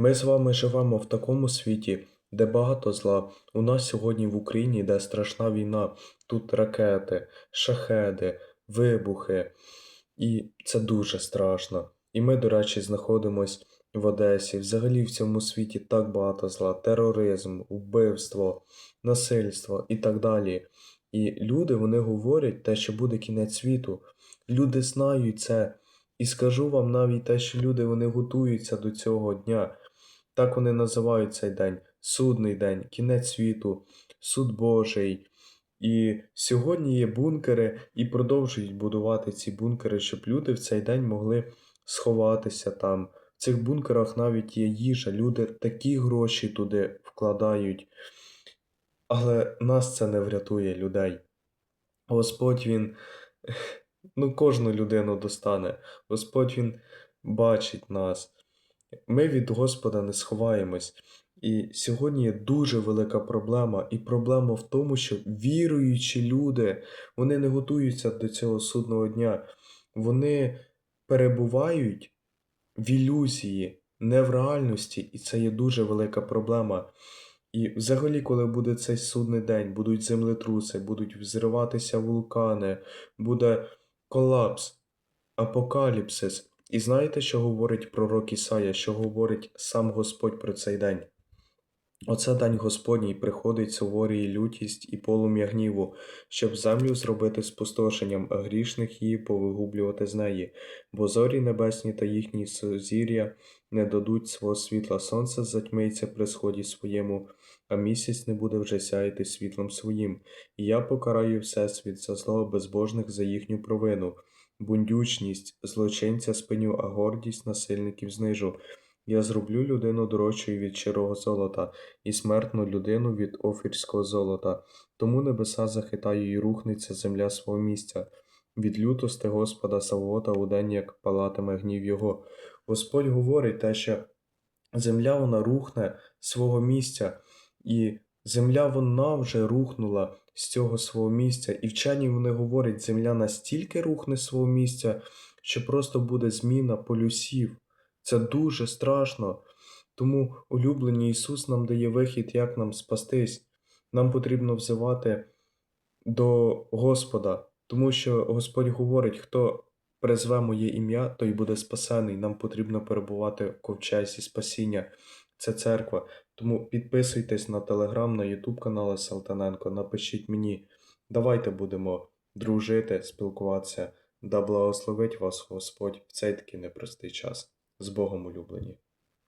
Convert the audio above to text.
Ми з вами живемо в такому світі, де багато зла. У нас сьогодні в Україні йде страшна війна. Тут ракети, шахеди, вибухи. І це дуже страшно. І ми, до речі, знаходимось в Одесі. Взагалі в цьому світі так багато зла: тероризм, вбивство, насильство і так далі. І люди вони говорять те, що буде кінець світу. Люди знають це. І скажу вам навіть те, що люди вони готуються до цього дня. Так вони називають цей день судний день, кінець світу, суд Божий. І сьогодні є бункери і продовжують будувати ці бункери, щоб люди в цей день могли сховатися там. В цих бункерах навіть є їжа, люди такі гроші туди вкладають. Але нас це не врятує людей. Господь Він ну, кожну людину достане. Господь Він бачить нас. Ми від Господа не сховаємось. І сьогодні є дуже велика проблема. І проблема в тому, що віруючі люди, вони не готуються до цього судного дня. Вони перебувають в ілюзії, не в реальності, і це є дуже велика проблема. І взагалі, коли буде цей судний день, будуть землетруси, будуть взриватися вулкани, буде колапс, апокаліпсис. І знаєте, що говорить пророк Ісая, що говорить сам Господь про цей день? Оце день Господній приходить суворі лютість і полум'я гніву, щоб землю зробити спустошенням, а грішних її повигублювати з неї, бо зорі небесні та їхні сузір'я не дадуть свого світла, сонце затьмиться при сході своєму, а місяць не буде вже сяяти світлом своїм, і я покараю всесвіт за зло безбожних за їхню провину, бундючність, злочинця спиню, а гордість насильників знижу. Я зроблю людину дорожчою від щирого золота, і смертну людину від офірського золота. Тому небеса захитаю і рухнеться земля свого місця. Від лютости Господа Савота у день, як палатиме гнів його. Господь говорить те, що земля вона рухне свого місця, і земля вона вже рухнула з цього свого місця. І вчені вони говорять, земля настільки рухне свого місця, що просто буде зміна полюсів. Це дуже страшно. Тому улюблений Ісус нам дає вихід, як нам спастись. Нам потрібно взивати до Господа, тому що Господь говорить, хто призве моє ім'я, той буде спасений. Нам потрібно перебувати в ковчезі спасіння. Це церква. Тому підписуйтесь на телеграм, на ютуб канал Салтаненко, напишіть мені. Давайте будемо дружити, спілкуватися. Да благословить вас Господь в цей такий непростий час. З Богом улюблені.